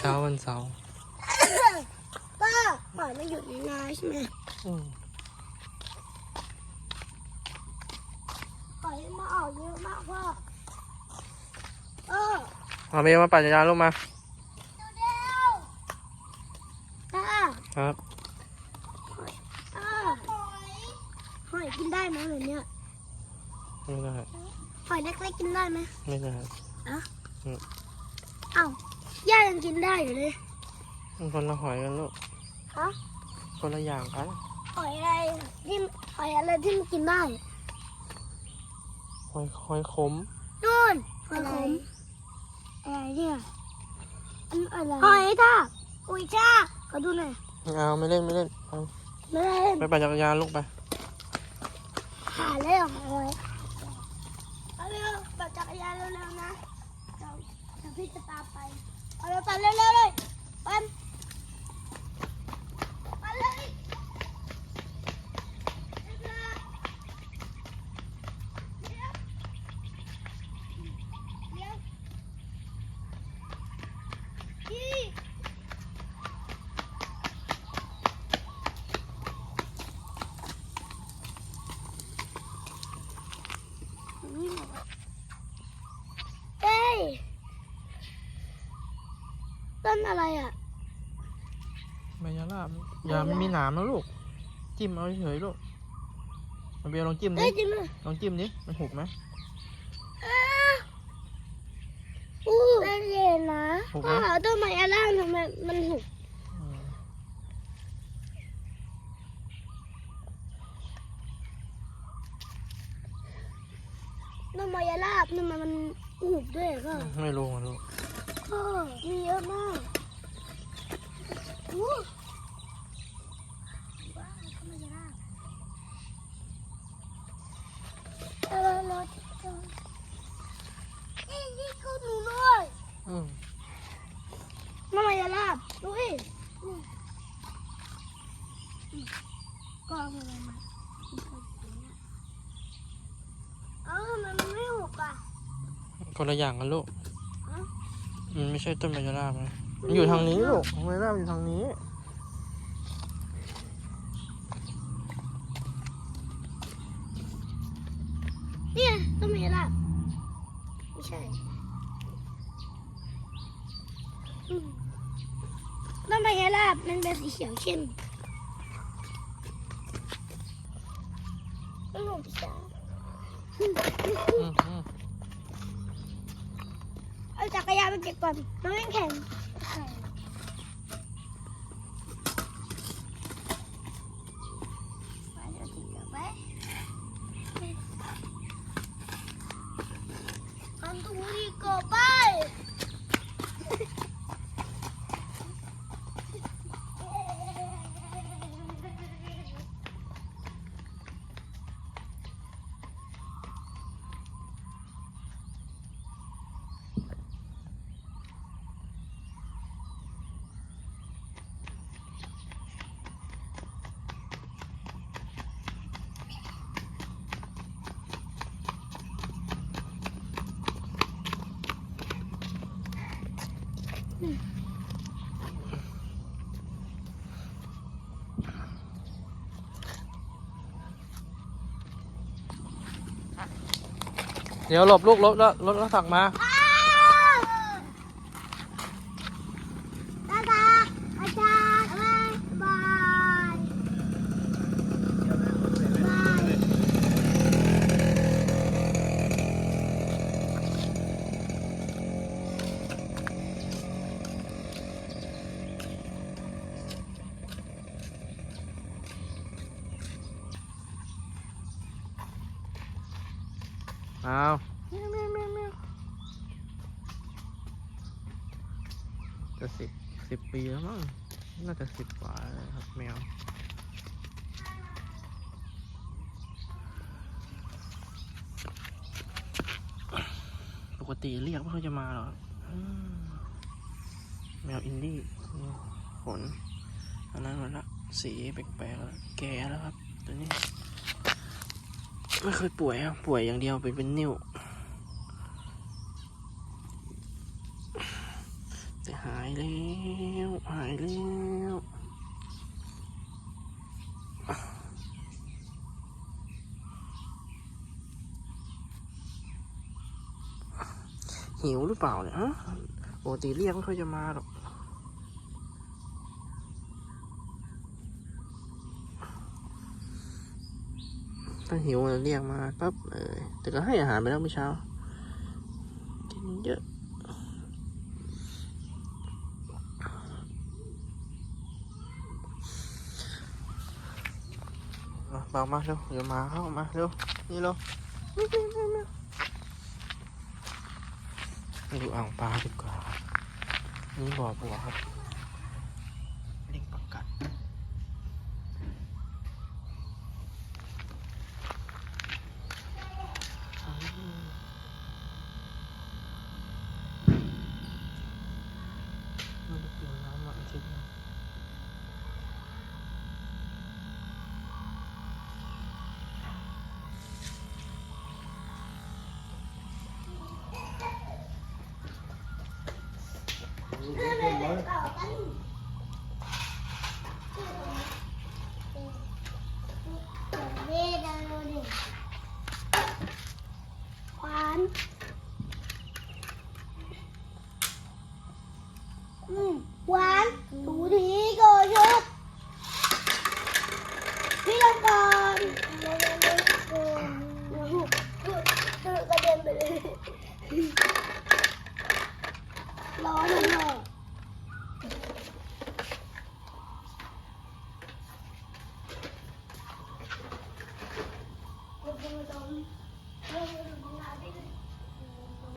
ช้าวันเสาร์ป้าปล่อยมันอยู่ในนาใช่ไหมอืมปล่อยมันมาออกเยอะมากพ่อเออมาเมย์มาปั่นจักรยานลูกมา เร็วๆป้าครับ ป้าหอยกินได้ไหมแบบเนี้ยไม่ได้หอยเล็กๆกินได้ไหมไม่ได้ เอ้าย่ายังกินได้อยู่เลย มันคนละหอยกันลูกฮะ คนละอย่างกัน หอยอะไรที่หอยอะไรที่มันกินได้หอยหอยขม นู่นหอยขมอะไรเนี่ยอันอะไรหอยทากอุ้ยจ้าขอดูหน่อยไม่เอาไม่เล่นไม่เล่นเอาไม่ได้เล่นไปปั่นจักรยานลูกไป หาเลยเหรอหอยเอาเร็วปั่นจักรยานเร็วๆนะเดี๋ยวเดี๋ยว พี่จะตามไป เอาเร็วปั่นเร็วๆเลยปั่นปั่นเลยเร็วๆเร็วเร็วพี่ เฮ้ยต้น อะไรอะใบยาลาบยาไม่มีหนามนะลูก จิ้มเอาเฉยๆลูกมาเบียร์ลองจิ้มเฮ้ดิยจริงเลยลองจิ้มดิมันหุบไหมอ้าอู้เป็นเย็นนะถูกไหมพ่อหาต้นไม้อะไรทำไมมันหุบอืมต้นไม้ลาบทำไมมันหุบด้วยก็ไม่รู้อะลูก ก็มีเยอะมากอู้ว้าวต้นไม้ลาบเออรถนี่นี่ก็หนูด้วย อืม น้ำมันยาลาบ ดูดินี่ก็เอาอะไรมาเอ้าทำไมมันไม่หุบอะ คนละอย่างกันลูกเอ้ามันไม่ใช่ต้นใบยาลาบนะมันอยู่ทางนี้ลูกใบยาลาบอยู่ทางนี้ เนี่ยต้นไม้ยาลาบไม่ใช่อืมต้นไม้ยาลาบมันเป็นสีเขียวเข้มมันหุบช้าอืมอืมเอาจักรยานไปเก็บก่อนน้องยังแข็งไปเดี๋ยวถึงแล้วไปอันตูดีกว่าไป เดี๋ยวหลบลูกรถรถรถถังมา ตาตาอาจารย์บายบายบาย อ้าวจะสิบสิบปีแล้วมั้งน่าจะสิบกว่าแล้วครับแมวปกติเรียกว่าเขาจะมาเหรออืมแมวอินดี้นี่ขนอันนั้นมันละสีแปลกๆแล้วแก่แล้วครับ ตัวนี้ ไม่เคยป่วยครับป่วยอย่างเดียวเป็นเป็นนิ้วแต่หายแล้วหายแล้วหิวหรือเปล่าเนี่ยฮะปกติเรียกไม่ค่อยจะมาหรอก ถ้าหิวเรียกมาปั๊บเออแต่ก็ให้อาหารไปแล้วเมื่อเช้ากินเยอะมาเบามาเร็วเดี๋ยวมาเข้ามาเร็วนี่เร็วไปดูอ่างปลาดีกว่านี่บ่อบัวครับเล่งปักกัด มันจะเปลี่ยนน้ำมาอาทิตย์หนึง หวานอืมหวานถูที